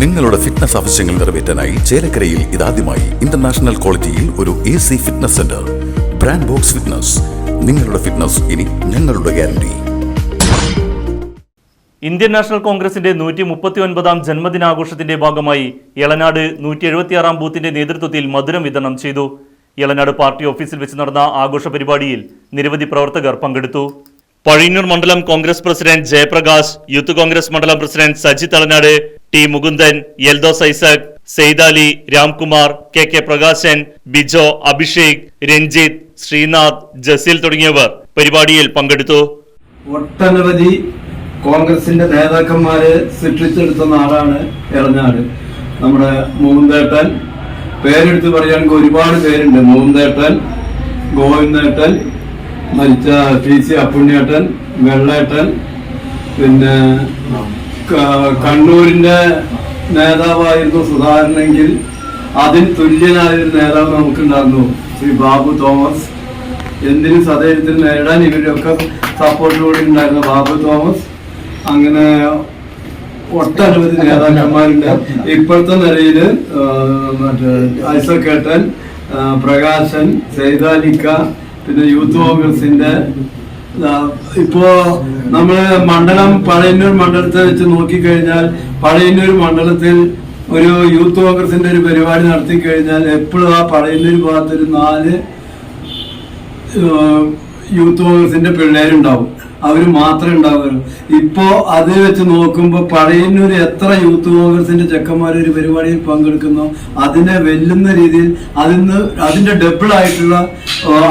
നിങ്ങളുടെ ഫിറ്റ്നസ് ആവശ്യങ്ങൾ നിറവേറ്റാനായി ചേലക്കരയിൽ ഇതാദ്യമായി ഇന്റർനാഷണൽ ക്വാളിറ്റിയിൽ ഒരു A C fitness centre brand box fitness നിങ്ങളുടെ ഫിറ്റ്നസ് ഇനി ഞങ്ങളുടെ ഗ്യാരണ്ടി ഇന്ത്യൻ നാഷണൽ കോൺഗ്രസിന്റെ നൂറ്റി മുപ്പത്തി ഒൻപതാം ജന്മദിനാഘോഷത്തിന്റെ ഭാഗമായി ഇളനാട് നൂറ്റി എഴുപത്തിയാറാം ബൂത്തിന്റെ നേതൃത്വത്തിൽ മധുരം വിതരണം ചെയ്തു. ഇളനാട് പാർട്ടി ഓഫീസിൽ വെച്ച് നടന്ന ആഘോഷ പരിപാടിയിൽ നിരവധി പ്രവർത്തകർ പങ്കെടുത്തു. പഴയന്നൂർ മണ്ഡലം കോൺഗ്രസ് പ്രസിഡന്റ് ജയപ്രകാശ് യൂത്ത് കോൺഗ്രസ് മണ്ഡലം president Sajith Alanad T Mukundan Yeldhose Isaac Saithali Ramkumar K K Prakashan Bijo Abhishek Ranjith Sreenath Jaseel തുടങ്ങിയവർ പരിപാടിയിൽ പങ്കെടുത്തു. ഒട്ടനവധി കോൺഗ്രസിന്റെ നേതാക്കന്മാരെ സൃഷ്ടിച്ചെടുത്ത നാടാണ് എളഞ്ഞാട് നമ്മുടെ മൂന്തേട്ടൻ പേരെടുത്ത് പറയാൻ ഒരുപാട് പേരുണ്ട്. മൂന്തേട്ടൻ ഗോവിന്ദേട്ടൻ മരിച്ച പി സി അപ്പുണ്യേട്ടൻ വെള്ളേട്ടൻ പിന്നെ കണ്ണൂരിന്റെ നേതാവായിരുന്നു സുധാകരനെങ്കിൽ അതിന് തുല്യനായ ഒരു നേതാവ് നമുക്കുണ്ടായിരുന്നു. ശ്രീ ബാബു തോമസ്. എന്തിനും സധൈര്യത്തിൽ നേരിടാൻ ഇവരൊക്കെ സപ്പോർട്ടിലൂടെ ഉണ്ടായിരുന്ന ബാബു തോമസ്. അങ്ങനെ ഒട്ടനവധി നേതാക്കന്മാരുണ്ട്. ഇപ്പോഴത്തെ നിലയിൽ ആ, മറ്റേ ഐസക്കേട്ടൻ പ്രകാശൻ സൈതാലിക്ക പിന്നെ യൂത്ത് കോൺഗ്രസിന്റെ ഇപ്പോ നമ്മൾ മണ്ഡലം പഴയന്നൂർ മണ്ഡലത്തെ വെച്ച് നോക്കിക്കഴിഞ്ഞാൽ പഴയന്നൂർ മണ്ഡലത്തിൽ ഒരു യൂത്ത് കോൺഗ്രസിന്റെ ഒരു പരിപാടി നടത്തി കഴിഞ്ഞാൽ എപ്പോഴും ആ പഴയന്നൂർ ഭാഗത്തൊരു നാല് യൂത്ത് കോൺഗ്രസിന്റെ പിള്ളേരുണ്ടാവും. അവർ മാത്രമേ ഉണ്ടാവുള്ളൂ ഇപ്പോൾ അത് വെച്ച് നോക്കുമ്പോൾ പഴയന്നൂർ എത്ര യൂത്ത് കോൺഗ്രസിന്റെ ചെക്കന്മാർ ഒരു പരിപാടിയിൽ പങ്കെടുക്കുന്നു അതിനെ വെല്ലുന്ന രീതിയിൽ അതിന്ന് അതിന്റെ ഡബിൾ ആയിട്ടുള്ള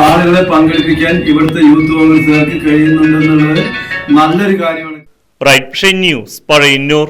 ആളുകളെ പങ്കെടുപ്പിക്കാൻ ഇവിടുത്തെ യൂത്ത് കോൺഗ്രസുകാർക്ക് കഴിയുന്നുണ്ടെന്നുള്ളത് നല്ലൊരു കാര്യമാണ്. Right news Pazhayannur